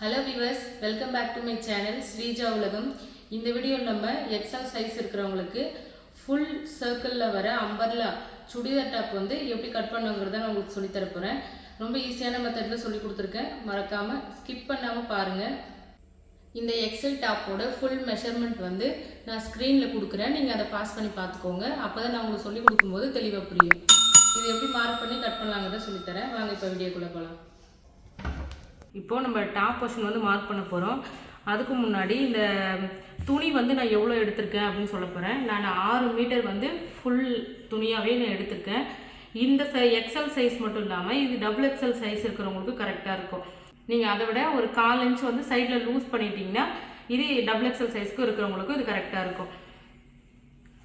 Hello viewers welcome back to my channel Sreeja Ulagam இந்த வீடியோவில் நம்ம எக்ஸல் சைஸ் இருக்கிறவங்களுக்கு ஃபுல் சர்க்கிளில் வர அம்பர்லா சுடிதார் டாப் வந்து எப்படி கட் பண்ணுங்கிறத நான் உங்களுக்கு சொல்லித் போகிறேன் ரொம்ப ஈஸியான மெத்தடில் சொல்லி கொடுத்துருக்கேன். மறக்காமல் ஸ்கிப் பண்ணாமல் பாருங்கள் இந்த எக்ஸல் டாப்போட ஃபுல் மெஷர்மெண்ட் வந்து நான் ஸ்க்ரீனில் கொடுக்குறேன். நீங்கள் அதை பாஸ் பண்ணி பார்த்துக்கோங்க. அப்போ தான் நான் உங்களுக்கு சொல்லி கொடுக்கும்போது தெளிவாக புரியும். இது எப்படி மார்க் பண்ணி கட் பண்ணலாங்கிறத சொல்லித்தரேன் வாங்க இப்போ வீடியோக்குள்ளே போகலாம் இப்போது நம்ம டாப் போர்ஷன் வந்து மார்க் பண்ண போகிறோம் அதுக்கு முன்னாடி இந்த துணி வந்து நான் எவ்வளோ எடுத்திருக்கேன் அப்படின்னு சொல்ல போகிறேன் நான் ஆறு மீட்டர் வந்து ஃபுல் துணியாகவே நான் எடுத்திருக்கேன். இந்த சை எக்ஸல் சைஸ் மட்டும் இல்லாமல் இது டபுள் எக்ஸல் சைஸ் இருக்கிறவங்களுக்கு கரெக்டாக இருக்கும். நீங்கள் அதை விட ஒரு கால் இன்ச் வந்து சைடில் லூஸ் பண்ணிட்டீங்கன்னா இது டபுள் எக்ஸல் சைஸ்க்கு இருக்கிறவங்களுக்கும் இது கரெக்டாக இருக்கும்.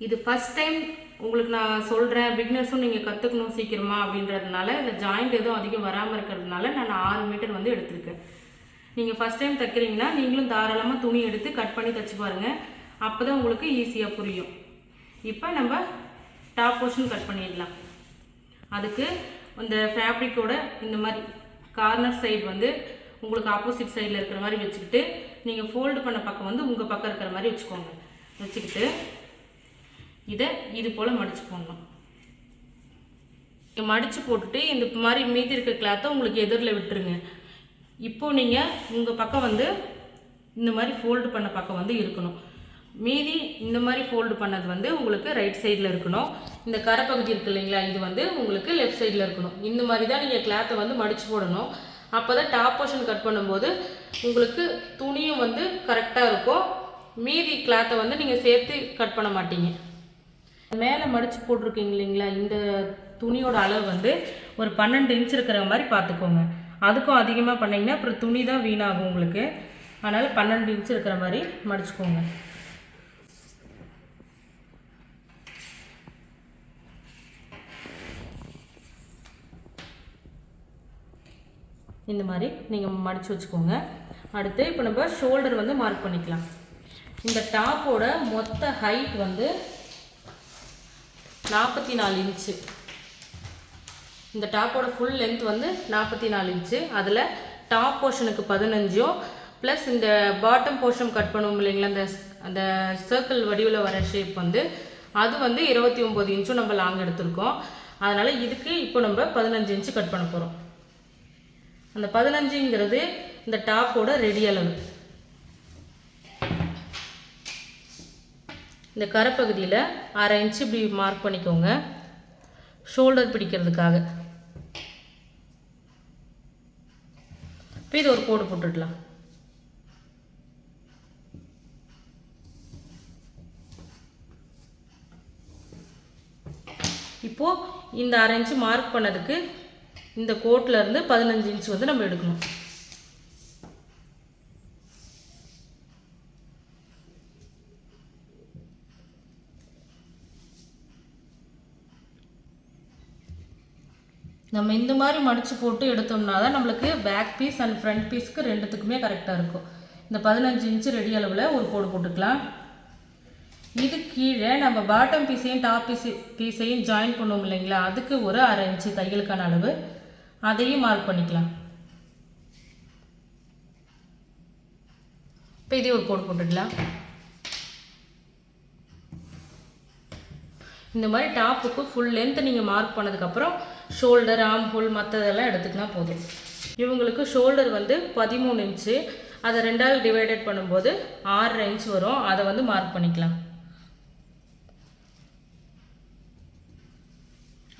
இது ஃபஸ்ட் டைம் உங்களுக்கு நான் சொல்கிறேன் பிக்னஸும் நீங்கள் கற்றுக்கணும் சீக்கிரமா அப்படின்றதுனால இந்த ஜாயிண்ட் எதுவும் அதிகம் வராமல் இருக்கிறதுனால நான் ஆறு மீட்டர் வந்து எடுத்திருக்கேன். நீங்கள் ஃபஸ்ட் டைம் தைக்கிறீங்கன்னா நீங்களும் தாராளமாக துணி எடுத்து கட் பண்ணி தைச்சு பாருங்கள் அப்போ தான் உங்களுக்கு ஈஸியாக புரியும். இப்போ நம்ம டாப் போர்ஷன் கட் பண்ணிடலாம். அதுக்கு இந்த ஃபேப்ரிக்கோட இந்த மாதிரி கார்னர் சைடு வந்து உங்களுக்கு ஆப்போசிட் சைடில் இருக்கிற மாதிரி வச்சுக்கிட்டு நீங்கள் ஃபோல்டு பண்ண பக்கம் வந்து உங்கள் பக்கம் இருக்கிற மாதிரி வச்சுக்கோங்க. வச்சுக்கிட்டு இதை இது போல் மடித்து போடணும் மடித்து போட்டுட்டு இந்த மாதிரி மீதி இருக்க கிளாத்தை உங்களுக்கு எதிரில் விட்டுருங்க. இப்போது நீங்கள் உங்கள் பக்கம் வந்து இந்த மாதிரி ஃபோல்டு பண்ண பக்கம் வந்து இருக்கணும். மீதி இந்த மாதிரி ஃபோல்டு பண்ணது வந்து உங்களுக்கு ரைட் சைடில் இருக்கணும். இந்த கரைப்பகுதி இருக்கு இல்லைங்களா இது வந்து உங்களுக்கு லெஃப்ட் சைடில் இருக்கணும். இந்த மாதிரி தான் நீங்கள் கிளாத்தை வந்து மடித்து போடணும். அப்போ தான் டாப் போர்ஷன் கட் பண்ணும்போது உங்களுக்கு துணியும் வந்து கரெக்டாக இருக்கும். மீதி கிளாத்தை வந்து நீங்கள் சேர்த்து கட் பண்ண மாட்டீங்க. மேலே மடிச்சு போட்டிருக்கீங்க இல்லைங்களா? இந்த துணியோட அளவு வந்து ஒரு பன்னெண்டு இன்ச் இருக்கிற மாதிரி பார்த்துக்கோங்க. அதுக்கும் அதிகமாக பண்ணிங்கன்னா அப்புறம் துணி தான் வீணாகும் உங்களுக்கு. அதனால் பன்னெண்டு இன்ச் இருக்கிற மாதிரி மடிச்சுக்கோங்க. இந்த மாதிரி நீங்கள் மடித்து வச்சுக்கோங்க. அடுத்து இப்போ நம்ம ஷோல்டர் வந்து மார்க் பண்ணிக்கலாம். இந்த டாப்போட மொத்த ஹைட் வந்து நாற்பத்தி நாலு இன்ச்சு இந்த டாப்போட ஃபுல் லென்த் வந்து நாற்பத்தி நாலு இன்ச்சு அதில் டாப் போர்ஷனுக்கு பதினஞ்சும் ப்ளஸ் இந்த பாட்டம் போர்ஷன் கட் பண்ணுவோம் இல்லைங்களா அந்த அந்த சர்க்கிள் வடிவில் வர ஷேப் வந்து அது வந்து இருபத்தி ஒம்பது இன்ச்சும் நம்ம லாங் எடுத்திருக்கோம். அதனால் இதுக்கு இப்போ நம்ம பதினஞ்சு இன்ச்சு கட் பண்ண போகிறோம் அந்த பதினஞ்சுங்கிறது இந்த டாப்போட ரெடி அளவு. இந்த கரைப்பகுதியில் அரை இன்ச்சு இப்படி மார்க் பண்ணிக்கோங்க. ஷோல்டர் பிடிக்கிறதுக்காக. இப்போ இது ஒரு கோடு போட்டுடலாம். இப்போது இந்த அரை இன்ச்சு மார்க் பண்ணதுக்கு இந்த கோட்டில் இருந்து பதினஞ்சு இன்ச் வந்து நம்ம எடுக்கணும். நம்ம இந்த மாதிரி மடித்து போட்டு எடுத்தோம்னா தான் நம்மளுக்கு பேக் பீஸ் அண்ட் ஃப்ரண்ட் பீஸ்க்கு ரெண்டுத்துக்குமே கரெக்டாக இருக்கும். இந்த பதினஞ்சு இன்ச்சு ரெடி அளவில் ஒரு கோடு போட்டுக்கலாம். இது கீழே நம்ம பாட்டம் பீஸையும் டாப் பீஸ் பீஸையும் ஜாயின் பண்ணுவோம் இல்லைங்களா? அதுக்கு ஒரு அரை இன்ச்சு தையலுக்கான அளவு. அதையும் மார்க் பண்ணிக்கலாம். இப்போ இதே ஒரு கோடு போட்டுக்கலாம். இந்த மாதிரி டாப்புக்கு ஃபுல் லென்த் நீங்கள் மார்க் பண்ணதுக்கப்புறம் ஷோல்டர் ஆம் ஹோல் மற்றதெல்லாம் எடுத்துக்கினா போதும். இவங்களுக்கு ஷோல்டர் வந்து பதிமூணு இன்ச்சு. அதை ரெண்டாவது டிவைடட் பண்ணும்போது ஆறரை இன்ச் வரும். அதை வந்து மார்க் பண்ணிக்கலாம்.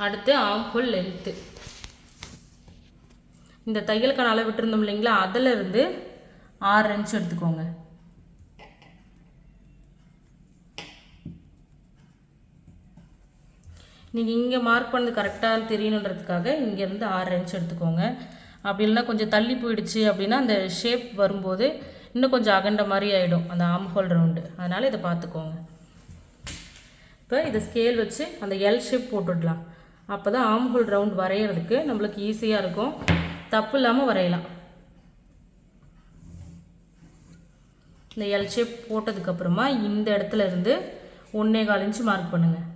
அடுத்து ஆம் ஹோல் லென்த்து இந்த தையலுக்கான அளவு விட்டுருந்தோம் இல்லைங்களா? அதில் இருந்து ஆறு இன்ச் எடுத்துக்கோங்க. நீங்கள் இங்கே மார்க் பண்ணது கரெக்டாக தெரியணுன்றதுக்காக இங்கேருந்து ஆறு இன்ச் எடுத்துக்கோங்க. அப்படி இல்லைன்னா கொஞ்சம் தள்ளி போயிடுச்சு அப்படின்னா அந்த ஷேப் வரும்போது இன்னும் கொஞ்சம் அகண்ட மாதிரி ஆகிடும் அந்த ஆம் ஹோல் ரவுண்டு அதனால் இதை பார்த்துக்கோங்க. இப்போ இதை ஸ்கேல் வச்சு அந்த எல் ஷேப் போட்டுடலாம். அப்போ தான் ஆம் ஹோல் ரவுண்ட் வரைகிறதுக்கு நம்மளுக்கு ஈஸியாக இருக்கும். தப்பு இல்லாமல் வரையலாம். இந்த எல் ஷேப் போட்டதுக்கப்புறமா இந்த இடத்துல இருந்து ஒன்றே கால் இன்ச்சு மார்க் பண்ணுங்கள்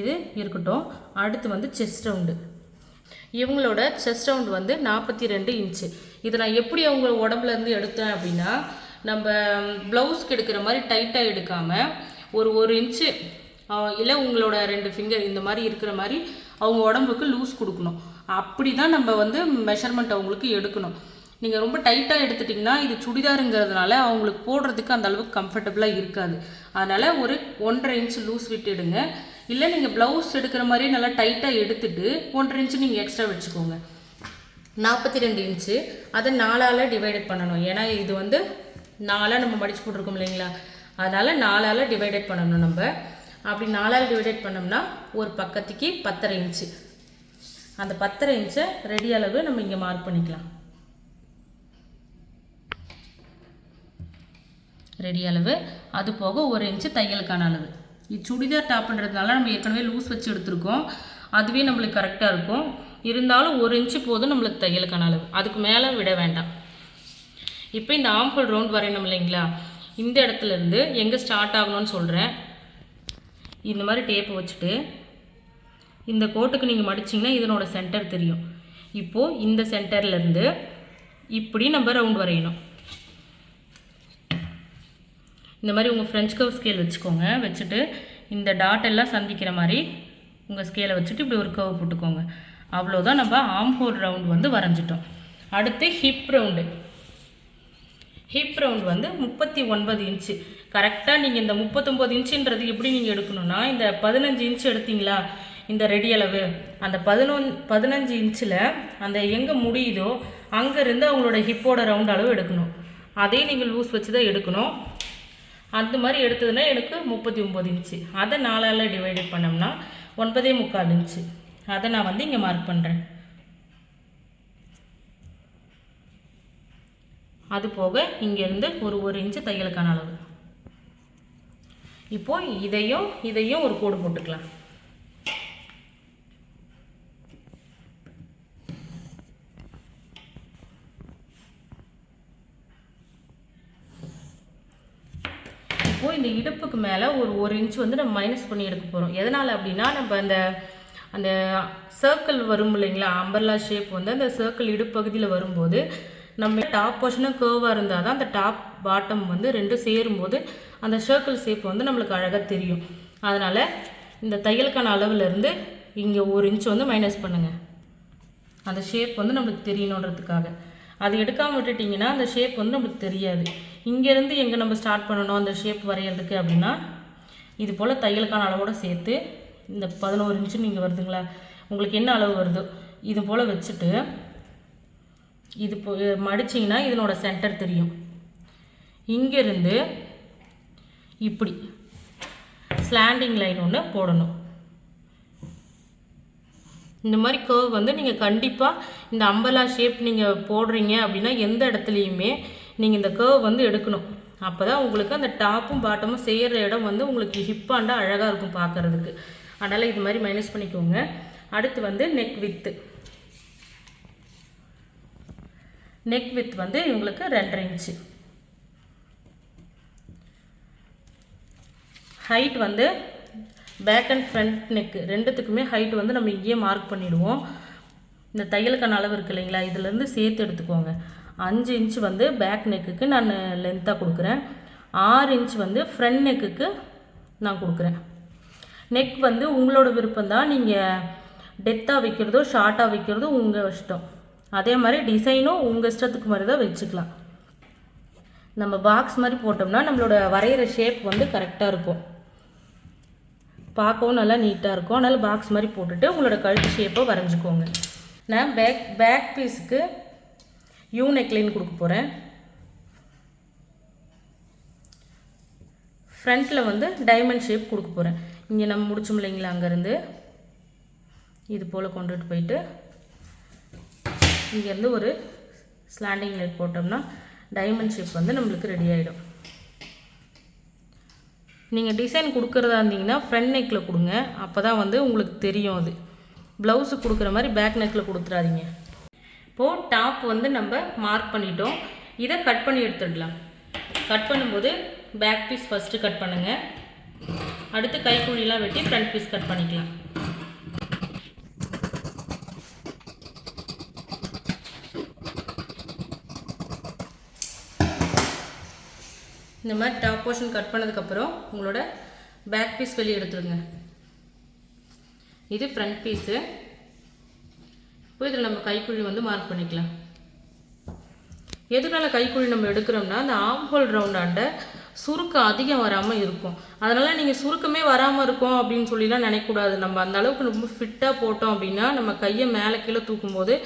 இது இருக்கட்டும். அடுத்து வந்து செஸ்ட் ரவுண்டு இவங்களோட செஸ்ட் ரவுண்ட் வந்து நாற்பத்தி ரெண்டு இன்ச்சு இதை நான் எப்படி அவங்க உடம்புலேருந்து எடுத்தேன் அப்படின்னா நம்ம ப்ளவுஸ்க்கு எடுக்கிற மாதிரி டைட்டாக எடுக்காமல் ஒரு ஒரு இன்ச்சு இல்லை உங்களோட ரெண்டு ஃபிங்கர் இந்த மாதிரி இருக்கிற மாதிரி அவங்க உடம்புக்கு லூஸ் கொடுக்கணும். அப்படி தான் நம்ம வந்து மெஷர்மெண்ட் அவங்களுக்கு எடுக்கணும். நீங்கள் ரொம்ப டைட்டாக எடுத்துட்டிங்கன்னா இது சுடிதாருங்கிறதுனால அவங்களுக்கு போடுறதுக்கு அந்த அளவுக்கு கம்ஃபர்டபுளாக இருக்காது. அதனால் ஒரு ஒன்றரை இன்ச் லூஸ் விட்டுடுங்க இல்லை நீங்கள் ப்ளவுஸ் எடுக்கிற மாதிரியே நல்லா டைட்டாக எடுத்துட்டு ஒன்றரை இன்ச்சு நீங்கள் எக்ஸ்ட்ரா வச்சுக்கோங்க. நாற்பத்தி ரெண்டு இன்ச்சு அதை நாலால் டிவைடட் பண்ணணும். ஏன்னா இது வந்து நாலாக நம்ம மடிச்சு போட்டிருக்கோம் இல்லைங்களா? அதனால் நாலால் டிவைடட் பண்ணணும் நம்ம. அப்படி நாலால் டிவைடட் பண்ணோம்னா ஒரு பக்கத்துக்கு பத்தரை இன்ச்சு அந்த பத்தரை இன்ச்சை ரெடி அளவு நம்ம இங்கே மார்க் பண்ணிக்கலாம். ரெடி அளவு. அது போக ஒரு இன்ச்சு தையலுக்கான அளவு. இது சுடிதார் டாப்ன்றதுனால நம்ம ஏற்கனவே லூஸ் வச்சு எடுத்திருக்கோம். அதுவே நம்மளுக்கு கரெக்டாக இருக்கும். இருந்தாலும் ஒரு இன்ச்சு போதும் நம்மளுக்கு தையலுக்கான அளவு. அதுக்கு மேலே விட வேண்டாம். இப்போ இந்த ஆம்பல் ரவுண்ட் வரையணும் இல்லைங்களா? இந்த இடத்துல இருந்து எங்கே ஸ்டார்ட் ஆகணும்னு சொல்கிறேன் இந்த மாதிரி டேப்பை வச்சுட்டு இந்த கோட்டுக்கு நீங்கள் மடிச்சிங்கன்னா இதனோட சென்டர் தெரியும். இப்போது இந்த சென்டர்லேருந்து இப்படி நம்ம ரவுண்ட் வரையணும். இந்த மாதிரி உங்கள் ஃப்ரெஞ்ச் கவ் ஸ்கேல் வச்சுக்கோங்க. வச்சுட்டு இந்த டாட் எல்லாம் சந்திக்கிற மாதிரி உங்கள் ஸ்கேலை வச்சுட்டு இப்படி ஒரு கவ் போட்டுக்கோங்க. அவ்வளோதான் நம்ம ஆம் ஹோல் ரவுண்ட் வந்து வரைஞ்சிட்டோம். அடுத்து ஹிப் ரவுண்டு ஹிப் ரவுண்ட் வந்து முப்பத்தி ஒன்பது இன்ச்சு கரெக்டாக நீங்கள் இந்த முப்பத்தொம்போது இன்ச்சுன்றது எப்படி நீங்கள் எடுக்கணும்னா இந்த பதினஞ்சு இன்ச்சு எடுத்தீங்களா? இந்த ரெடி அளவு. அந்த பதினொன் பதினஞ்சு இன்ச்சில் அந்த எங்கே முடியுதோ அங்கேருந்து அவங்களோட ஹிப்போட ரவுண்ட் அளவு எடுக்கணும். அதே நீங்கள் லூஸ் வச்சு தான் எடுக்கணும். அந்த மாதிரி எடுத்ததுன்னா எனக்கு முப்பத்தி ஒம்பது இன்ச்சு அதை நாலால் டிவைடட் பண்ணோம்னா ஒன்பதே முக்கால் இன்ச்சு அதை நான் வந்து இங்கே மார்க் பண்ணுறேன் அது போக இங்கேருந்து ஒரு ஒரு இன்ச்சு தையலுக்கான அளவு. இப்போது இதையும் இதையும் ஒரு கோடு போட்டுக்கலாம். இருக்கும் இந்த இடுப்புக்கு மேலே ஒரு ஒரு இன்ச் வந்து நம்ம மைனஸ் பண்ணி எடுக்க போகிறோம் எதனால் அப்படின்னா நம்ம அந்த அந்த சர்க்கிள் வரும் இல்லைங்களா? அம்பர்லா ஷேப் வந்து அந்த சர்க்கிள் இடுப்பகுதியில் வரும்போது நம்ம டாப் போர்ஷனும் கேர்வாக இருந்தால் தான் அந்த டாப் பாட்டம் வந்து ரெண்டும் சேரும்போது அந்த சர்க்கிள் ஷேப் வந்து நம்மளுக்கு அழகாக தெரியும். அதனால் இந்த தையலுக்கான அளவுலேருந்து இங்கே ஒரு இன்ச் வந்து மைனஸ் பண்ணுங்கள் அந்த ஷேப் வந்து நம்மளுக்கு தெரியணுன்றதுக்காக. அது எடுக்காமல் விட்டுட்டிங்கன்னா அந்த ஷேப் வந்து நம்மளுக்கு தெரியாது. இங்கேருந்து எங்கே நம்ம ஸ்டார்ட் பண்ணணும் அந்த ஷேப் வரைகிறதுக்கு அப்படின்னா இது போல் தையலுக்கான அளவோடு சேர்த்து இந்த பதினோரு இன்ச்சு நீங்கள் வருதுங்களா உங்களுக்கு என்ன அளவு வருதோ இது போல் வச்சுட்டு இது போ மடிச்சிங்கன்னா இதனோட சென்டர் தெரியும். இங்கேருந்து இப்படி ஸ்லாண்டிங் லைன் ஒன்று போடணும். இந்த மாதிரி கர்வ் வந்து நீங்கள் கண்டிப்பாக இந்த அம்பலா ஷேப் நீங்கள் போடுறீங்க அப்படின்னா எந்த இடத்துலையுமே நீங்கள் இந்த கர்வ் வந்து எடுக்கணும். அப்போ தான் உங்களுக்கு அந்த டாப்பும் பாட்டமும் செய்கிற இடம் வந்து உங்களுக்கு ஹிப்பாண்டா அழகாக இருக்கும் பார்க்குறதுக்கு. அதனால் இது மாதிரி மைனஸ் பண்ணிக்கோங்க. அடுத்து வந்து நெக் வித்து நெக் வித் வந்து இவங்களுக்கு ரெண்டரை இன்ச்சு ஹைட் வந்து பேக் அண்ட் ஃப்ரண்ட் நெக்கு ரெண்டுத்துக்குமே ஹைட் வந்து நம்ம இங்கேயே மார்க் பண்ணிவிடுவோம் இந்த தையலுக்கான அளவு இருக்கு இல்லைங்களா? இதுலேருந்து சேர்த்து எடுத்துக்கோங்க. அஞ்சு இன்ச் வந்து பேக் நெக்குக்கு நான் லென்த்தாக கொடுக்குறேன். ஆறு இன்ச் வந்து ஃப்ரண்ட் நெக்குக்கு நான் கொடுக்குறேன். நெக் வந்து உங்களோட விருப்பம் தான் நீங்கள் டெத்தாக வைக்கிறதோ ஷார்ட்டாக வைக்கிறதோ உங்கள் இஷ்டம். அதே மாதிரி டிசைனும் உங்கள் இஷ்டத்துக்கு மாதிரி தான் வச்சுக்கலாம். நம்ம பாக்ஸ் மாதிரி போட்டோம்னா நம்மளோட வரைகிற ஷேப் வந்து கரெக்டாக இருக்கும். பார்க்கவும் நல்லா நீட்டாக இருக்கும். அதனால் பாக்ஸ் மாதிரி போட்டுட்டு உங்களோட கழுத்து ஷேப்பை வரைஞ்சிக்கோங்க. நான் பேக் பேக் பீஸுக்கு யூ நெக்லைன் கொடுக்க போகிறேன் ஃப்ரண்ட்டில் வந்து டைமண்ட் ஷேப் கொடுக்க போகிறேன் இங்கே நம்ம முடிச்சோம் இல்லைங்களா அங்கேருந்து? இது போல் கொண்டுட்டு போயிட்டு இங்கேருந்து ஒரு ஸ்லாண்டிங் லைட் போட்டோம்னா டைமண்ட் ஷேப் வந்து நம்மளுக்கு ரெடி ஆகிடும் நீங்கள் டிசைன் கொடுக்குறதா இருந்தீங்கன்னா ஃப்ரண்ட் நெக்கில் கொடுங்க. அப்போ தான் வந்து உங்களுக்கு தெரியும் அது. ப்ளவுஸு கொடுக்குற மாதிரி பேக் நெக்கில் கொடுத்துறாதீங்க இப்போது டாப் வந்து நம்ம மார்க் பண்ணிட்டோம். இதை கட் பண்ணி எடுத்துடலாம். கட் பண்ணும்போது பேக் பீஸ் ஃபஸ்ட்டு கட் பண்ணுங்கள் அடுத்து கைக்குழிலாம் வெட்டி ஃப்ரண்ட் பீஸ் கட் பண்ணிக்கலாம். இந்த மாதிரி டாப் போர்ஷன் கட் பண்ணதுக்கப்புறம் உங்களோட பேக் பீஸ் வெளியே எடுத்துடுங்க. இது ஃப்ரண்ட் பீஸு இப்போ இதில் நம்ம கைக்குழி வந்து மார்க் பண்ணிக்கலாம். எதனால கைக்குழி நம்ம எடுக்கிறோம்னா அந்த ஆம்ஹோல் ரவுண்டாண்ட சுருக்கம் அதிகம் வராமல் இருக்கும். அதனால் நீங்கள் சுருக்கமே வராமல் இருக்கும் அப்படின்னு சொல்லிலாம் நினைக்கக்கூடாது. நம்ம அந்த அளவுக்கு ரொம்ப ஃபிட்டாக போட்டோம் அப்படின்னா நம்ம கையை மேலே கீழே தூக்கும்போது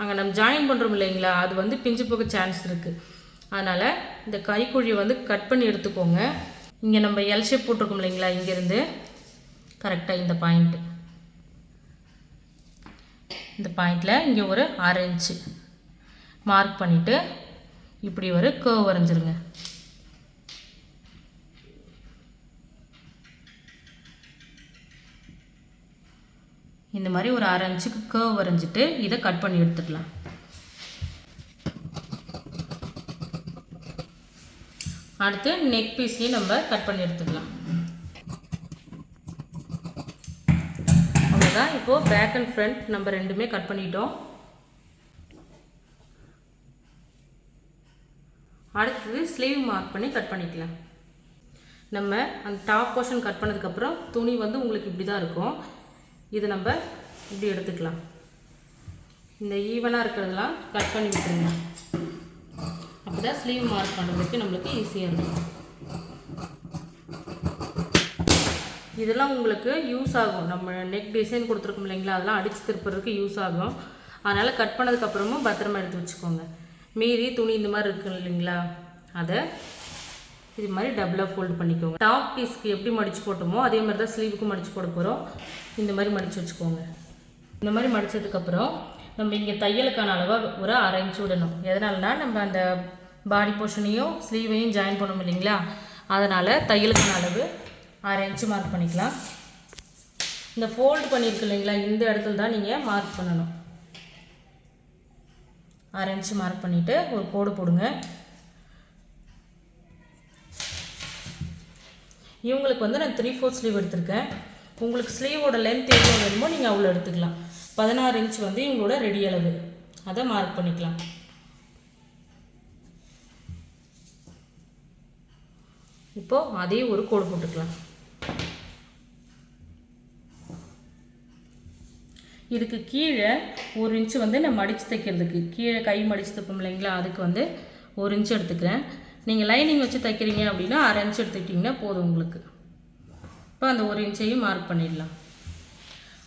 அங்கே நம்ம ஜாயின் பண்ணுறோம் இல்லைங்களா? அது வந்து பிஞ்சு போக சான்ஸ் இருக்குது அதனால் இந்த கைக்குழியை வந்து கட் பண்ணி எடுத்துக்கோங்க. இங்கே நம்ம எல் ஷேப் போட்டிருக்கோம் இல்லைங்களா? இங்கேருந்து. கரெக்டாக இந்த பாயிண்ட்டு இந்த பாயிண்டில் இங்கே ஒரு அரை இன்ச்சு மார்க் பண்ணிவிட்டு இப்படி ஒரு கேர்வ் வரைஞ்சிருங்க. இந்த மாதிரி ஒரு அரை இன்ச்சுக்கு கேர்வ் வரைஞ்சிட்டு இதை கட் பண்ணி எடுத்துக்கலாம். அடுத்து நெக் பீஸையும் நம்ம கட் பண்ணி எடுத்துக்கலாம். இப்போது பேக் அண்ட் ஃப்ரண்ட் நம்ம ரெண்டுமே கட் பண்ணிட்டோம். அடுத்தது ஸ்லீவ் மார்க் பண்ணி கட் பண்ணிக்கலாம். நம்ம அந்த டாப் போர்ஷன் கட் பண்ணதுக்கப்புறம் துணி வந்து உங்களுக்கு இப்படி தான் இருக்கும். இது நம்ம இப்படி எடுத்துக்கலாம். இந்த ஈவனாக இருக்கிறதெல்லாம் கட் பண்ணி விட்டுருங்க. அப்போ தான் ஸ்லீவ் மார்க் பண்ணுறதுக்கு நம்மளுக்கு ஈஸியாக இருக்கும். இதெல்லாம் உங்களுக்கு யூஸ் ஆகும். நம்ம நெக் டிசைன் கொடுத்துருக்கோம் இல்லைங்களா? அதெல்லாம் அடித்து திருப்புறதுக்கு யூஸ் ஆகும். அதனால் கட் பண்ணதுக்கப்புறமும் பத்திரமா எடுத்து வச்சுக்கோங்க. மீதி துணி இந்த மாதிரி இருக்கு இல்லைங்களா? அதை இது மாதிரி டபுளாக ஃபோல்டு பண்ணிக்கோங்க. டாப் பீஸ்க்கு எப்படி மடித்து போட்டோமோ அதே மாதிரி தான் ஸ்லீவுக்கும் மடித்து போட போகிறோம் இந்த மாதிரி மடித்து வச்சுக்கோங்க. இந்த மாதிரி மடித்ததுக்கப்புறம் நம்ம இங்கே தையலுக்கான அளவாக ஒரு அரை இன்ச் விடணும். எதனால்னா நம்ம அந்த பாடி போர்ஷனையும் ஸ்லீவையும் ஜாயின் பண்ணோம் இல்லைங்களா? அதனால் தையலுக்கான அளவு ஆறு இன்ச்சு மார்க் பண்ணிக்கலாம். இந்த ஃபோல்டு பண்ணியிருக்கு இல்லைங்களா இந்த இடத்துல தான் நீங்கள் மார்க் பண்ணணும். ஆறு இன்ச்சு மார்க் பண்ணிவிட்டு ஒரு கோடு போடுங்க. இவங்களுக்கு வந்து நான் த்ரீ ஃபோர்த் ஸ்லீவ் எடுத்திருக்கேன். உங்களுக்கு ஸ்லீவோட லென்த் எவ்வளோ வேணுமோ நீங்கள் அவ்வளோ எடுத்துக்கலாம். பதினாறு இன்ச் வந்து இவங்களோட ரெடி அளவு. அதை மார்க் பண்ணிக்கலாம். இப்போது அதே ஒரு கோடு போட்டுக்கலாம். இதுக்கு கீழே ஒரு இன்ச்சு வந்து நான் மடித்து தைக்கிறதுக்கு. கீழே கை மடித்து தைப்போம் இல்லைங்களா? அதுக்கு வந்து ஒரு இன்ச்சு எடுத்துக்கிறேன். நீங்கள் லைனிங் வச்சு தைக்கிறீங்க அப்படின்னா அரை இன்ச்சு எடுத்துக்கிட்டிங்கன்னா போதும் உங்களுக்கு. இப்போ அந்த ஒரு இன்ச்சையும் மார்க் பண்ணிடலாம்.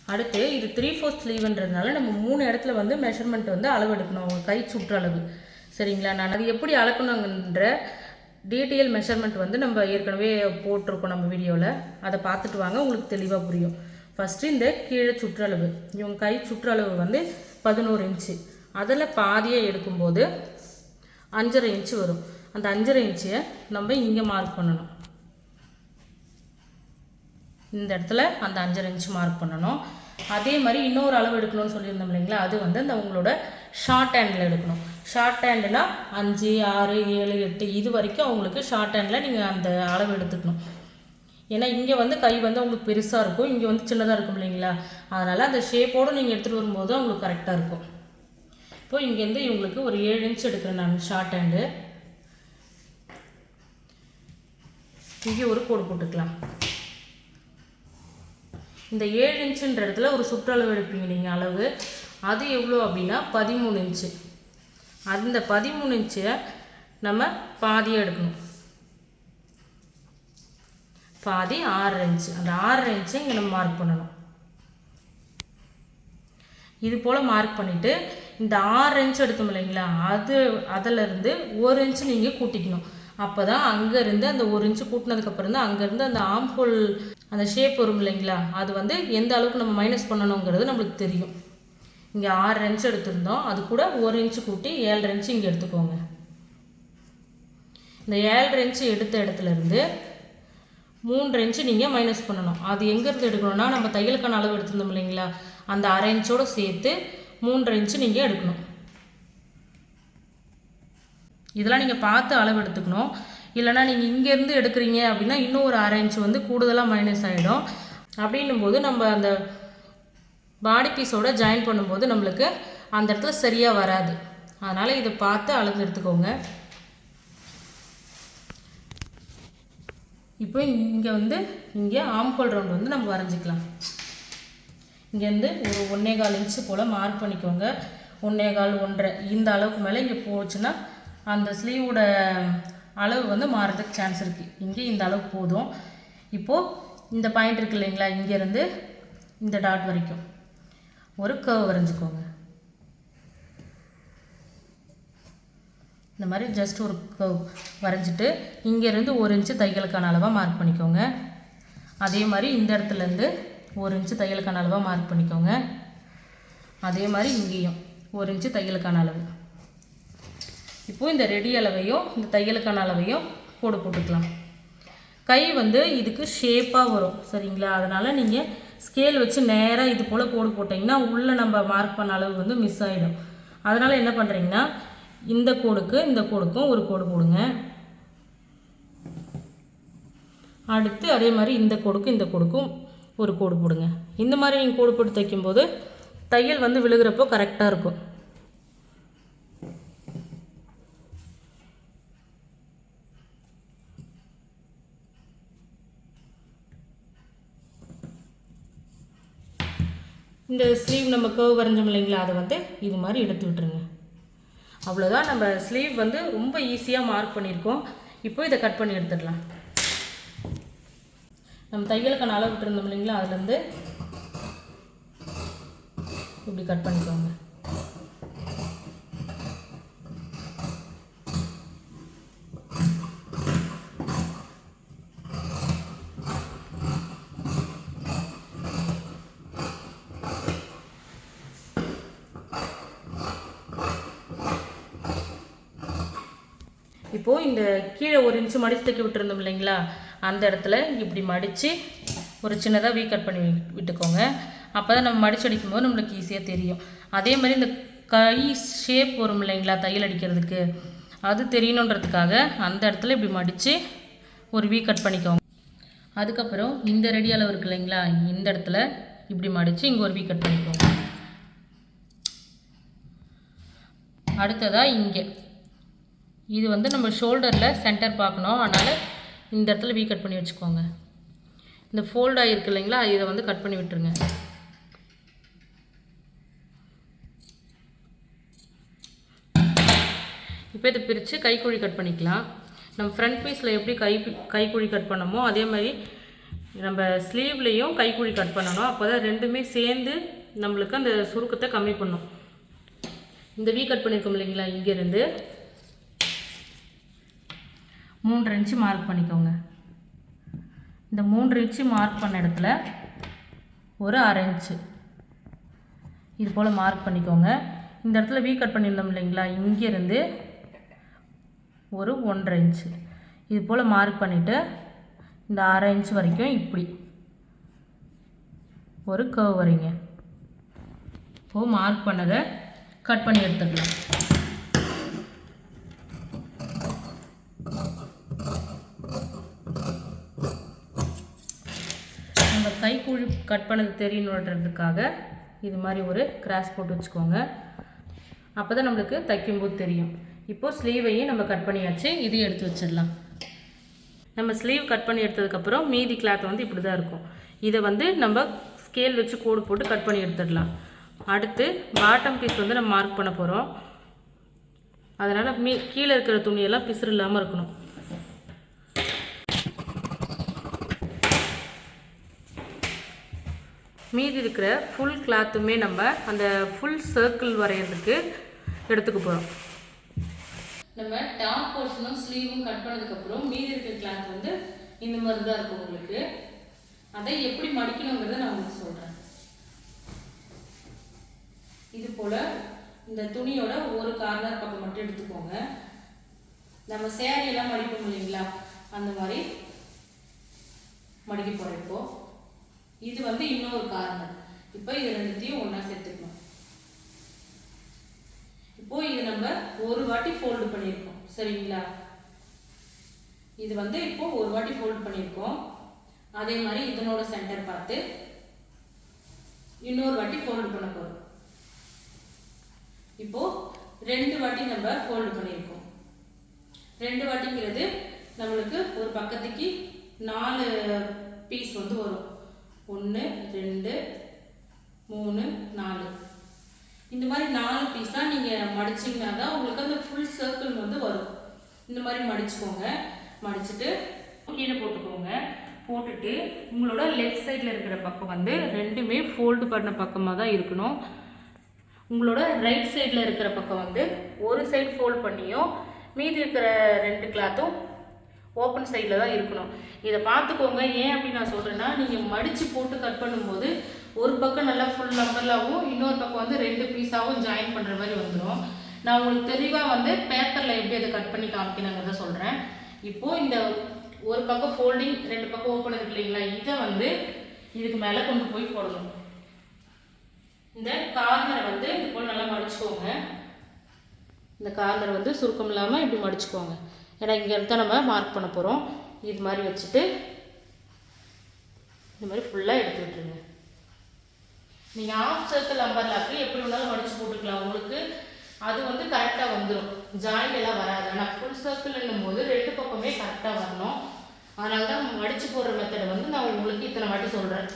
அடுத்து இது த்ரீ ஃபோர்த் ஸ்லீவ்ன்றதுனால நம்ம மூணு இடத்துல வந்து மெஷர்மெண்ட் வந்து அளவு எடுக்கணும். அவங்க கை சுற்றளவு சரிங்களா? நான் அது எப்படி அளக்கணுங்கிற டீட்டெயில் மெஷர்மெண்ட் வந்து நம்ம ஏற்கனவே போட்டிருக்கோம் நம்ம வீடியோவில் அதை பார்த்துட்டு வாங்க. உங்களுக்கு தெளிவாக புரியும். ஃபஸ்ட்டு இந்த கீழே சுற்றளவு. இவங்க கை சுற்றளவு வந்து பதினோரு இன்ச்சு அதில் பாதியாக எடுக்கும்போது அஞ்சரை இன்ச்சு வரும். அந்த அஞ்சரை இன்ச்சை நம்ம இங்கே மார்க் பண்ணணும். இந்த இடத்துல அந்த அஞ்சரை இன்ச்சு மார்க் பண்ணணும். அதே மாதிரி இன்னொரு அளவு எடுக்கணும்னு சொல்லியிருந்தோம் இல்லைங்களா? அது வந்து அந்த உங்களோட ஷார்ட் ஹேண்டில் எடுக்கணும். ஷார்ட் ஹேண்டுனா அஞ்சு ஆறு ஏழு எட்டு இது வரைக்கும் அவங்களுக்கு ஷார்ட் ஹேண்டில் நீங்கள் அந்த அளவு எடுத்துக்கணும். ஏன்னா இங்கே வந்து கை வந்து உங்களுக்கு பெருசாக இருக்கும். இங்கே வந்து சின்னதாக இருக்கும் இல்லைங்களா? அதனால் அந்த ஷேப்போடு நீங்கள் எடுத்துகிட்டு வரும்போது அவங்களுக்கு கரெக்டாக இருக்கும். இப்போ இங்கேருந்து இவங்களுக்கு ஒரு ஏழு இன்ச் எடுக்கிறேன் நான் ஷார்ட் ஹேண்டு இங்கே ஒரு கோடு போட்டுக்கலாம். இந்த ஏழு இன்ச்சுன்ற இடத்துல ஒரு சுற்றளவு எடுப்பீங்க நீங்கள் அளவு. அது எவ்வளோ அப்படின்னா பதிமூணு இன்ச்சு அந்த பதிமூணு இன்ச்சை நம்ம பாதியாக எடுக்கணும். பாதி ஆறு இன்ச்சு அந்த ஆறு இன்ச்சை இங்கே நம்ம மார்க் பண்ணணும். இது போல் மார்க் பண்ணிவிட்டு இந்த ஆறு இன்ச் எடுத்தோம் இல்லைங்களா? அது அதிலிருந்து ஒரு இன்ச்சு நீங்கள் கூட்டிக்கணும். அப்போ தான் அங்கேருந்து அந்த ஒரு இன்ச்சு கூட்டினதுக்கப்புறம் தான் அங்கேருந்து அந்த ஆம்ஹோல் அந்த ஷேப் வரும் இல்லைங்களா? அது வந்து எந்த அளவுக்கு நம்ம மைனஸ் பண்ணணுங்கிறது நம்மளுக்கு தெரியும். இங்கே ஆறு இன்ச்சு எடுத்திருந்தோம். அது கூட ஒரு இன்ச்சு கூட்டி ஏழரை இன்ச்சு இங்கே எடுத்துக்கோங்க. இந்த ஏழரை இன்ச்சு எடுத்த இடத்துல மூன்று இன்ச்சு நீங்கள் மைனஸ் பண்ணணும். அது எங்கேருந்து எடுக்கணும்னா நம்ம தையலுக்கான அளவு எடுத்திருந்தோம் இல்லைங்களா? அந்த அரை இன்ச்சோடு சேர்த்து மூன்று இன்ச்சு நீங்கள் எடுக்கணும். இதெல்லாம் நீங்கள் பார்த்து அளவு எடுத்துக்கணும். இல்லைனா நீங்கள் இங்கேருந்து எடுக்கிறீங்க அப்படின்னா இன்னும் ஒரு அரை இன்ச்சு வந்து கூடுதலாக மைனஸ் ஆகிடும் அப்படின்னும் போது நம்ம அந்த பாடி பீஸோட ஜாயின் பண்ணும்போது நம்மளுக்கு அந்த இடத்துல சரியாக வராது. அதனால் இதை பார்த்து அளந்து எடுத்துக்கோங்க. இப்போ இங்கே வந்து இங்கே ஆம்ஹோல் ரவுண்ட் வந்து நம்ம வரைஞ்சிக்கலாம். இங்கேருந்து ஒரு ஒன்றே கால் இன்ச்சு போல் மார்க் பண்ணிக்கோங்க. ஒன்றே கால் ஒன்றரை. இந்த அளவுக்கு மேலே இங்கே போச்சுன்னா அந்த ஸ்லீவோட அளவு வந்து மாறதுக்கு சான்ஸ் இருக்குது இங்கே இந்த அளவுக்கு போதும். இப்போது இந்த பாயிண்ட் இருக்கு இல்லைங்களா? இங்கேருந்து இந்த டாட் வரைக்கும். ஒரு கர்வ் வரைஞ்சிக்கோங்க. இந்த மாதிரி ஜஸ்ட் ஒரு வரைஞ்சிட்டு இங்கேருந்து ஒரு இன்ச்சு தையலுக்கான அளவாக மார்க் பண்ணிக்கோங்க. அதே மாதிரி இந்த இடத்துலேருந்து ஒரு இன்ச்சு தையலுக்கான அளவாக மார்க் பண்ணிக்கோங்க. அதே மாதிரி இங்கேயும் ஒரு இன்ச்சு தையலுக்கான அளவு. இப்போது இந்த ரெடி அளவையும் இந்த தையலுக்கான அளவையும் கோடு போட்டுக்கலாம். கை வந்து இதுக்கு ஷேப்பாக வரும் சரிங்களா? அதனால் நீங்கள் ஸ்கேல் வச்சு நேராக இது போல் கோடு போட்டிங்கன்னா உள்ளே நம்ம மார்க் பண்ண அளவு வந்து மிஸ் ஆகிடும் அதனால் என்ன பண்ணுறீங்கன்னா இந்த கோடுக்கு இந்த கோடுக்கும் ஒரு கோடு போடுங்க. அடுத்து அதே மாதிரி இந்த கோடுக்கும் இந்த கோடுக்கும் ஒரு கோடு போடுங்க. இந்த மாதிரி நீங்கள் கோடு போட்டு தைக்கும்போது தையல் வந்து விழுகிறப்போ கரெக்டாக இருக்கும். இந்த ஸ்லீவ் நம்ம கர்வ் வரைஞ்சோம் இல்லைங்களா அதை வந்து இது மாதிரி எடுத்து விட்டுருங்க. அவ்வளோதான் நம்ம ஸ்லீவ் வந்து ரொம்ப ஈஸியாக மார்க் பண்ணியிருக்கோம். இப்போ இதை கட் பண்ணி எடுத்துடலாம். நம்ம தையலுக்கான அளவு விட்டுருந்தோம் இல்லைங்களா? அதுலேருந்து இப்படி கட் பண்ணிக்கோங்க. இப்போது இந்த கீழே ஒரு இன்ச்சு மடித்து தைக்க விட்டுருந்தோம் இல்லைங்களா? அந்த இடத்துல இப்படி மடித்து ஒரு சின்னதாக வீ கட் பண்ணி விட்டுக்கோங்க. அப்போ தான் நம்ம மடிச்சு அடிக்கும்போது நம்மளுக்கு ஈஸியாக தெரியும். அதே மாதிரி இந்த கை ஷேப் வரும் இல்லைங்களா தையல் அடிக்கிறதுக்கு? அது தெரியணுன்றதுக்காக அந்த இடத்துல இப்படி மடித்து ஒரு வீ கட் பண்ணிக்கோங்க. அதுக்கப்புறம் இந்த ரெடி அளவு இருக்கு இல்லைங்களா இந்த இடத்துல இப்படி மடித்து இங்கே ஒரு வீ கட் பண்ணிக்கோங்க. அடுத்ததாக இங்கே. இது வந்து நம்ம ஷோல்டரில் சென்டர் பார்க்கணும். அதனால் இந்த இடத்துல வீ கட் பண்ணி வச்சுக்கோங்க. இந்த ஃபோல்ட் ஆகிருக்கு இல்லைங்களா? இதை வந்து கட் பண்ணி விட்டுருங்க. இப்போ இதை பிரித்து கைக்குழி கட் பண்ணிக்கலாம். நம்ம ஃப்ரண்ட் பீஸில் எப்படி கை கைக்குழி கட் பண்ணமோ அதே மாதிரி நம்ம ஸ்லீவ்லேயும் கைக்குழி கட் பண்ணணும். அப்போ தான் ரெண்டுமே சேர்ந்து நம்மளுக்கு அந்த சுருக்கத்தை கம்மி பண்ணும். இந்த வீ கட் பண்ணியிருக்கோம் இல்லைங்களா? இங்கேருந்து. மூன்று இன்ச்சு மார்க் பண்ணிக்கோங்க. இந்த மூன்று இன்ச்சு மார்க் பண்ண இடத்துல ஒரு அரை இன்ச்சு இது போல் மார்க் பண்ணிக்கோங்க. இந்த இடத்துல வீ கட் பண்ணியிருந்தோம் இல்லைங்களா? இங்கேருந்து ஒரு ஒன்றரை இன்ச்சு இது போல் மார்க் பண்ணிவிட்டு இந்த அரை இன்ச் வரைக்கும் இப்படி. ஒரு கர்வ் வரைங்க இப்போது மார்க் பண்ணதை கட் பண்ணி எடுத்துக்கலாம். கைக்குழி கட் பண்ணது தெரியணுன்றதுக்காக இது மாதிரி ஒரு கிராஸ் போட்டு வச்சுக்கோங்க. அப்போ தான் நம்மளுக்கு தைக்கும்போது தெரியும். இப்போது ஸ்லீவையும் நம்ம கட் பண்ணியாச்சு இதையும் எடுத்து வச்சிடலாம். நம்ம ஸ்லீவ் கட் பண்ணி எடுத்ததுக்கப்புறம் மீதி கிளாத் வந்து இப்படி தான் இருக்கும். இதை வந்து நம்ம ஸ்கேல் வச்சு கோடு போட்டு கட் பண்ணி எடுத்துடலாம். அடுத்து பாட்டம் பீஸ் வந்து நம்ம மார்க் பண்ண போகிறோம் அதனால் மீ கீழே இருக்கிற துணியெல்லாம் பிசுறு இல்லாமல் இருக்கணும். மீதி இருக்கிற ஃபுல் கிளாத்துமே நம்ம அந்த ஃபுல் சர்க்கிள் வரைகிறதுக்கு எடுத்துக்க போகிறோம் நம்ம டாப் போர்ஷனும் ஸ்லீவும் கட் பண்ணதுக்கப்புறம் மீதி இருக்கிற கிளாத் வந்து இந்த மாதிரி தான் இருக்கும் உங்களுக்கு. அதை எப்படி மடிக்கணுங்கிறத நான் உங்களுக்கு சொல்கிறேன் இது போல் இந்த துணியோட ஒரு கார்னர் பக்கம் மட்டும் எடுத்துக்கோங்க. நம்ம சேரீயெல்லாம் மடிப்போம் இல்லைங்களா? அந்த மாதிரி மடிக்க போகிறோம் இப்போது இது வந்து இன்னொரு காரணம். இப்போ இது ரெண்டுத்தையும் ஒன்றா சேர்த்துக்கணும். இப்போ இது நம்ம ஒரு வாட்டி ஃபோல்டு பண்ணியிருக்கோம். சரிங்களா? இது வந்து இப்போ ஒரு வாட்டி ஃபோல்டு பண்ணியிருக்கோம். அதே மாதிரி இதனோட சென்டர் பார்த்து இன்னொரு வாட்டி ஃபோல்டு பண்ண போகிறோம் இப்போ ரெண்டு வாட்டி நம்ம ஃபோல்டு பண்ணியிருக்கோம். ரெண்டு வாட்டிங்கிறது நம்மளுக்கு ஒரு பக்கத்துக்கு நாலு பீஸ் வந்து வரும். ஒன்று ரெண்டு மூணு நாலு. இந்த மாதிரி நாலு பீஸ் தான் நீங்கள் மடிச்சிங்கன்னா தான் உங்களுக்கு அந்த ஃபுல் சர்க்கிள் வந்து வரும். இந்த மாதிரி மடிச்சுக்கோங்க. மடிச்சுட்டு கீழே போட்டுக்கோங்க. போட்டுட்டு உங்களோட லெஃப்ட் சைடில் இருக்கிற பக்கம் வந்து ரெண்டுமே ஃபோல்டு பண்ண பக்கமாக தான் இருக்கணும். உங்களோட ரைட் சைடில் இருக்கிற பக்கம் வந்து ஒரு சைடு ஃபோல்ட் பண்ணியும் மீதி இருக்கிற ரெண்டு கிளாத்தும் ஓப்பன் சைடில் தான் இருக்கணும். இதை பார்த்துக்கோங்க. ஏன் அப்படி நான் சொல்கிறேன்னா நீங்கள் மடித்து போட்டு கட் பண்ணும்போது ஒரு பக்கம் நல்லா ஃபுல் நம்பர்லாகவும் இன்னொரு பக்கம் வந்து ரெண்டு பீஸாகவும் ஜாயின் பண்ணுற மாதிரி வந்துடும் நான் உங்களுக்கு தெளிவாக வந்து பேப்பரில் எப்படி அதை கட் பண்ணி காமிக்கணுங்கிறத சொல்கிறேன் இப்போது இந்த ஒரு பக்கம் ஃபோல்டிங் ரெண்டு பக்கம் ஓப்பன் இருக்கு இல்லைங்களா? இதை வந்து இதுக்கு மேலே கொண்டு போய் போடணும். இந்த கார்னரை வந்து இது போல் நல்லா மடிச்சுக்கோங்க. இந்த கார்னர் வந்து சுருக்கம் இல்லாமல் இப்படி மடிச்சுக்கோங்க. ஏன்னா இங்கேருந்து தான் நம்ம மார்க் பண்ண போகிறோம் இது மாதிரி வச்சுட்டு இந்த மாதிரி ஃபுல்லாக எடுத்து விட்டுருங்க. நீங்கள் ஆஃப் சர்க்கிள் அம்பர்லாக்கு எப்படி வேணாலும் மடித்து போட்டுக்கலாம். உங்களுக்கு அது வந்து கரெக்டாக வந்துடும் ஜாயிண்ட் எல்லாம் வராது. ஆனால் ஃபுல் சர்க்கிள்னும் போது ரெண்டு பக்கமே கரெக்டாக வரணும். அதனால தான் வடித்து போடுற மெத்தடை வந்து நான் உங்களுக்கு இத்தனை வாட்டி சொல்கிறேன்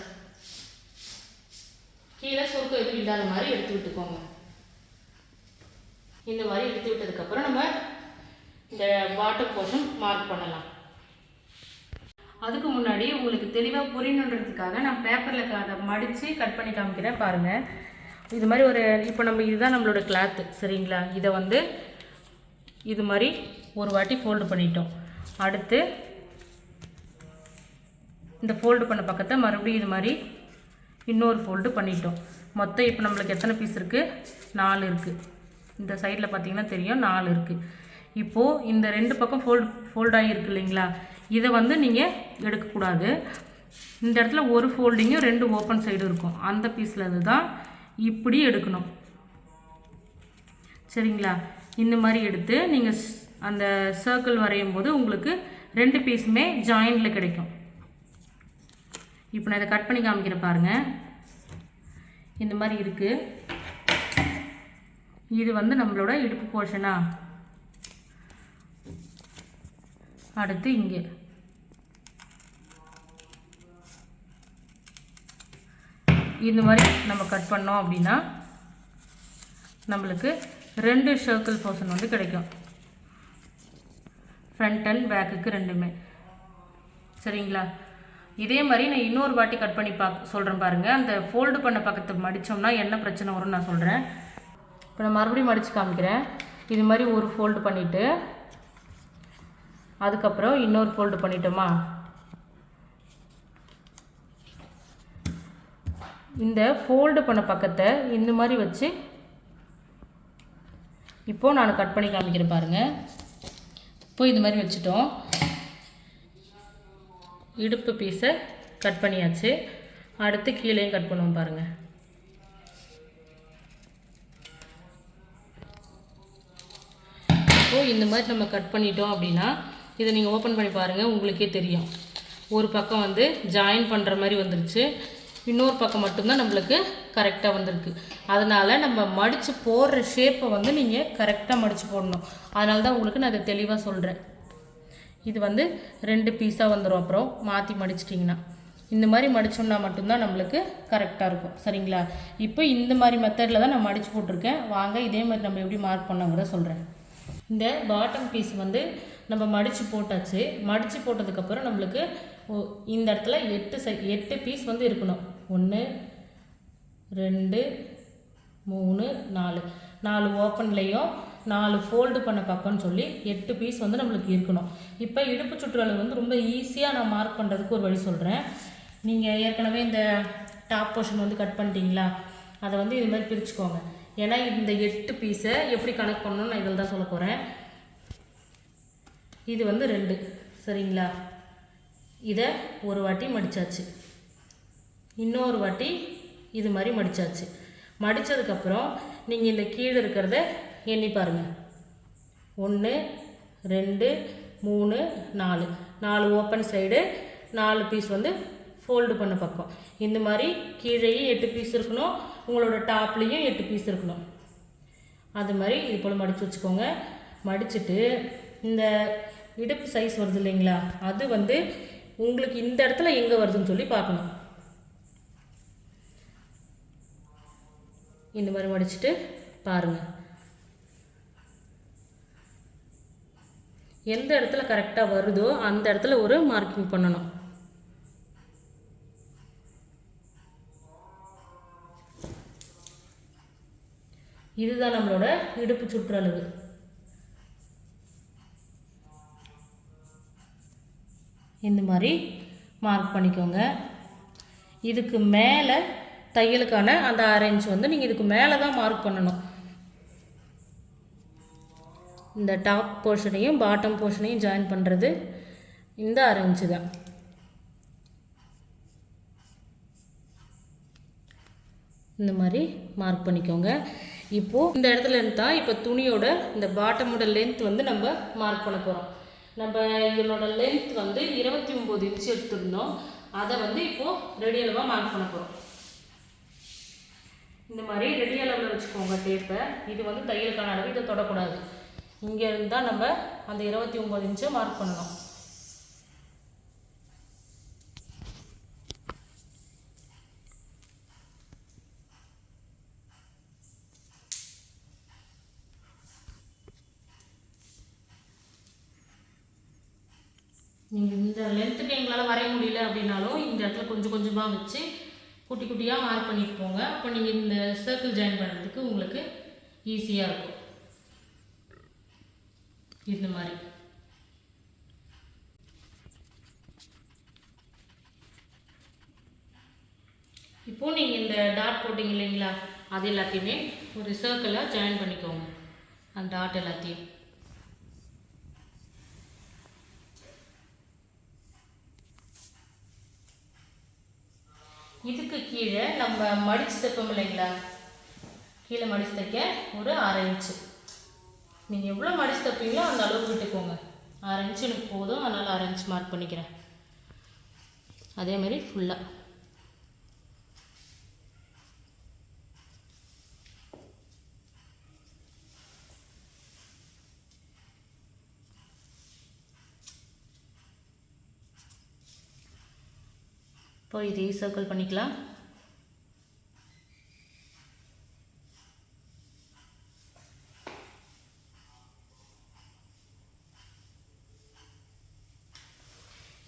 கீழே சுருக்கம் எதுவும் இல்லாத மாதிரி எடுத்து விட்டுக்கோங்க. இந்த மாதிரி எடுத்து விட்டதுக்கப்புறம் நம்ம இந்த பாட்டம் போர்ஷன் மார்க் பண்ணலாம். அதுக்கு முன்னாடி உங்களுக்கு தெளிவாக புரியணுன்றதுக்காக நான் பேப்பரில் அதை மடித்து கட் பண்ணி காமிக்கிறேன் பாருங்கள் இது மாதிரி ஒரு இப்போ நம்ம இதுதான் நம்மளோட கிளாத்து சரிங்களா? இதை வந்து இது மாதிரி ஒரு வாட்டி ஃபோல்டு பண்ணிட்டோம். அடுத்து இந்த ஃபோல்டு பண்ண பக்கத்தை மறுபடியும் இது மாதிரி இன்னொரு ஃபோல்டு பண்ணிட்டோம். மொத்தம் இப்போ நம்மளுக்கு எத்தனை பீஸ் இருக்குது நாலு இருக்குது இந்த சைடில் பார்த்திங்கன்னா தெரியும் நாலு இருக்குது இப்போது இந்த ரெண்டு பக்கம் ஃபோல்ட் ஃபோல்ட் ஆகியிருக்கு இல்லைங்களா? இதை வந்து நீங்கள் எடுக்கக்கூடாது. இந்த இடத்துல ஒரு ஃபோல்டிங்கும் ரெண்டு ஓப்பன் சைடும் இருக்கும். அந்த பீஸில் இதுதான் இப்படி எடுக்கணும். சரிங்களா? இந்த மாதிரி எடுத்து நீங்கள் அந்த சர்க்கிள் வரையும் போது உங்களுக்கு ரெண்டு பீஸுமே ஜாயிண்டில் கிடைக்கும். இப்போ நான் இதை கட் பண்ணி காமிக்கிறேன் பாருங்கள் இந்த மாதிரி இருக்குது இது வந்து நம்மளோட இடுப்பு போர்ஷனா அடுத்து இங்கே. இந்த மாதிரி நம்ம கட் பண்ணோம் அப்படின்னா நம்மளுக்கு ரெண்டு சர்க்கிள் போர்ஷன் வந்து கிடைக்கும். ஃப்ரண்ட் அண்ட் பேக்குக்கு ரெண்டுமே. சரிங்களா? இதே மாதிரி நான் இன்னொரு வாட்டி கட் பண்ணி பா சொல்கிறேன் பாருங்கள் அந்த ஃபோல்டு பண்ண பக்கத்தை மடித்தோம்னா என்ன பிரச்சனை வரும்னு நான் சொல்கிறேன் இப்போ நான் மறுபடியும் மடித்து காமிக்கிறேன். இது மாதிரி ஒரு ஃபோல்டு பண்ணிவிட்டு அதுக்கப்புறம் இன்னொரு ஃபோல்டு பண்ணிட்டோமா? இந்த ஃபோல்டு பண்ண பக்கத்தை இந்த மாதிரி வச்சு இப்போது நான் கட் பண்ணி காமிக்கிறேன் பாருங்கள் இப்போ இது மாதிரி வச்சுட்டோம். இடுப்பு பீஸை கட் பண்ணியாச்சு. அடுத்து கீழேயும் கட் பண்ணுவோம் பாருங்கள் இப்போது இந்த மாதிரி நம்ம கட் பண்ணிட்டோம் அப்படின்னா இதை நீங்கள் ஓப்பன் பண்ணி பாருங்கள் உங்களுக்கே தெரியும். ஒரு பக்கம் வந்து ஜாயின் பண்ணுற மாதிரி வந்துருச்சு. இன்னொரு பக்கம் மட்டும்தான் நம்மளுக்கு கரெக்டாக வந்திருக்கு. அதனால் நம்ம மடித்து போடுற ஷேப்பை வந்து நீங்கள் கரெக்டாக மடித்து போடணும். அதனால தான் உங்களுக்கு நான் அதை தெளிவாக சொல்கிறேன் இது வந்து ரெண்டு பீஸாக வந்துடும் அப்புறம் மாற்றி மடிச்சிட்டிங்கன்னா இந்த மாதிரி மடித்தோம்னா மட்டும்தான் நம்மளுக்கு கரெக்டாக இருக்கும். சரிங்களா? இப்போ இந்த மாதிரி மெத்தடில் தான் நான் மடித்து போட்டிருக்கேன். வாங்க இதே மாதிரி நம்ம எப்படி மார்க் பண்ணாங்கிறத சொல்கிறேன் இந்த பாட்டம் பீஸ் வந்து நம்ம மடித்து போட்டாச்சு. மடித்து போட்டதுக்கப்புறம் நம்மளுக்கு ஒ- இந்த இடத்துல எட்டு சை எட்டு பீஸ் வந்து இருக்கணும். ஒன்று ரெண்டு மூணு நாலு. நாலு ஓப்பன்லேயும் நாலு ஃபோல்டு பண்ண பக்கம்னு சொல்லி எட்டு பீஸ் வந்து நம்மளுக்கு இருக்கணும். இப்போ இடுப்பு சுற்றுலா வந்து ரொம்ப ஈஸியாக நான் மார்க் பண்ணுறதுக்கு ஒரு வழி சொல்கிறேன் நீங்கள் ஏற்கனவே இந்த டாப் போர்ஷன் வந்து கட் பண்ணிட்டீங்களா? அதை வந்து இது மாதிரி பிரிச்சுக்கோங்க. ஏன்னா இந்த எட்டு பீஸை எப்படி கணக்கு பண்ணணும்னு நான் இதில் தான் சொல்ல போகிறேன் இது வந்து ரெண்டு சரிங்களா? இதை ஒரு வாட்டி மடிச்சாச்சு. இன்னொரு வாட்டி இது மாதிரி மடிச்சாச்சு. மடித்ததுக்கப்புறம் நீங்கள் இந்த கீழே இருக்கிறத எண்ணி பாருங்கள் ஒன்று ரெண்டு மூணு நாலு. நாலு ஓப்பன் சைடு நாலு பீஸ் வந்து ஃபோல்டு பண்ண பக்கம். இந்த மாதிரி கீழேயும் எட்டு பீஸ் இருக்கணும். உங்களோட டாப்லேயும் எட்டு பீஸ் இருக்கணும். அது மாதிரி இது போல் மடித்து வச்சுக்கோங்க. மடிச்சுட்டு இந்த இடுப்பு சைஸ் வருது இல்லைங்களா? அது வந்து உங்களுக்கு இந்த இடத்துல எங்கே வருதுன்னு சொல்லி பார்க்கணும். இந்த மாதிரி மடிச்சுட்டு பாருங்கள் எந்த இடத்துல கரெக்டாக வருதோ அந்த இடத்துல ஒரு மார்க்கிங் பண்ணணும். இதுதான் நம்மளோட இடுப்பு சுற்றளவு. இந்த மாதிரி மார்க் பண்ணிக்கோங்க. இதுக்கு மேலே தையலுக்கான அந்த அரேஞ்ச் வந்து நீங்கள் இதுக்கு மேலே தான் மார்க் பண்ணணும். இந்த டாப் போர்ஷனையும் பாட்டம் போர்ஷனையும் ஜாயின் பண்ணுறது இந்த அரேஞ்சு தான். இந்த மாதிரி மார்க் பண்ணிக்கோங்க. இப்போது இந்த இடத்துல இருந்து தான் இப்போ துணியோட இந்த பாட்டமோட லென்த் வந்து நம்ம மார்க் பண்ண போகிறோம் நம்ம இதனோட லென்த் வந்து இருபத்தி ஒம்பது இன்ச்சு எடுத்துருந்தோம். அதை வந்து இப்போது ரெடி அளவாக மார்க் பண்ண போகிறோம் இந்த மாதிரி ரெடி அளவில் வச்சுக்கோங்க டேப்பை இது வந்து தையலுக்கான அளவு இதை தொடக்கூடாது. இங்கே இருந்தால் நம்ம அந்த இருபத்தி ஒம்பது இன்ச்சை மார்க் பண்ணணும். நீங்கள் இந்த லென்த்துக்கு எங்களால் வரைய முடியல அப்படின்னாலும் இந்த இடத்துல கொஞ்சம் கொஞ்சமாக வச்சு குட்டி குட்டியாக மார்க் பண்ணிட்டு போங்க. அப்போ நீங்கள் இந்த சர்க்கிள் ஜாயின் பண்ணுறதுக்கு உங்களுக்கு ஈஸியாக இருக்கும். இந்த மாதிரி. இப்போது நீங்கள் இந்த டாட் போட்டிங்க இல்லைங்களா? அது எல்லாத்தையுமே ஒரு சர்க்கிளாக ஜாயின் பண்ணிக்கோங்க. அந்த டாட் எல்லாத்தையும். இதுக்கு கீழே நம்ம மடிச்சு தைப்போம் இல்லைங்களா? கீழே மடிச்சு தைக்க ஒரு அரை இன்ச்சு நீங்கள் எவ்வளோ மடிச்சு தைப்பீங்களோ அந்த அளவுக்கு விட்டுக்கோங்க. அரை இன்ச்சு எனக்கு போதும் அதனால் அரை இன்ச்சு மார்க் பண்ணிக்கிறேன். அதே மாதிரி ஃபுல்லாக இப்போ இதே சர்க்கிள் பண்ணிக்கலாம்.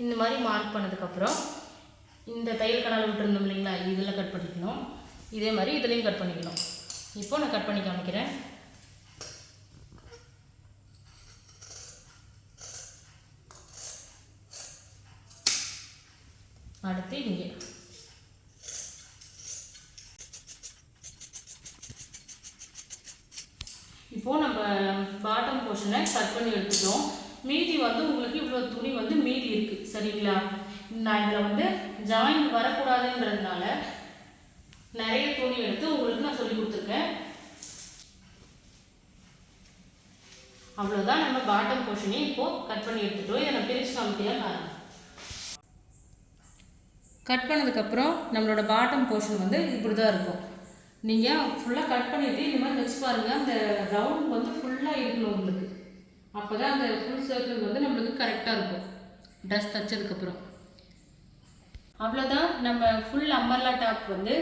இந்த மாதிரி மார்க் பண்ணதுக்கப்புறம் இந்த தையல் கடால் விட்டுருந்தோம் இல்லைங்களா இதில் கட் பண்ணிக்கணும். இதே மாதிரி இதுலேயும் கட் பண்ணிக்கணும். இப்போ நான் கட் பண்ணி காமிக்கிறேன். நான் இதில் வந்து ஜாயின் வரக்கூடாதுன்றதுனால நிறைய துணி எடுத்து உங்களுக்கு நான் சொல்லி கொடுத்துருக்கேன். அவ்வளோதான் நம்ம பாட்டம் போர்ஷனே இப்போது கட் பண்ணி எடுத்துட்டோம். இதை நான் பிரிச்சு காமிக்கிறேன் பாருங்கள் கட் பண்ணதுக்கப்புறம் நம்மளோட பாட்டம் போர்ஷன் வந்து இப்படி தான் இருக்கும் நீங்கள் ஃபுல்லாக கட் பண்ணிவிட்டு இந்த மாதிரி வச்சு பாருங்கள் அந்த ரவுண்ட் வந்து ஃபுல்லாக இருக்கணும் உங்களுக்கு. அப்போ தான் அந்த ஃபுல் சர்க்கிள் வந்து நம்மளுக்கு கரெக்டாக இருக்கும். ட்ரெஸ் தைச்சதுக்கப்புறம் அவ்வளோதான் நம்ம ஃபுல் அம்பர்லா டாப் வந்து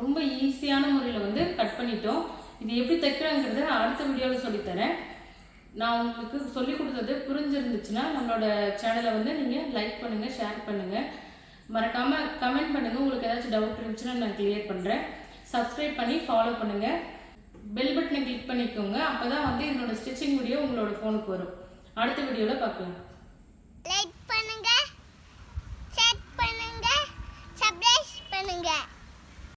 ரொம்ப ஈஸியான முறையில் வந்து கட் பண்ணிட்டோம். இது எப்படி தைக்கிறாங்கிறத அடுத்த வீடியோவில் சொல்லித்தரேன். நான் உங்களுக்கு சொல்லி கொடுத்தது புரிஞ்சிருந்துச்சுன்னா நம்மளோட சேனலை வந்து நீங்கள் லைக் பண்ணுங்கள் ஷேர் பண்ணுங்கள் மறக்காமல் கமெண்ட் பண்ணுங்கள் உங்களுக்கு ஏதாச்சும் டவுட் இருந்துச்சுன்னா நான் கிளியர் பண்ணுறேன் சப்ஸ்கிரைப் பண்ணி ஃபாலோ பண்ணுங்கள் பெல் பட்டனை கிளிக் பண்ணிக்கோங்க. அப்போ தான் வந்து என்னோடய ஸ்டிச்சிங் வீடியோ உங்களோட ஃபோனுக்கு வரும். அடுத்த வீடியோவில் பார்க்கலாம். Yeah.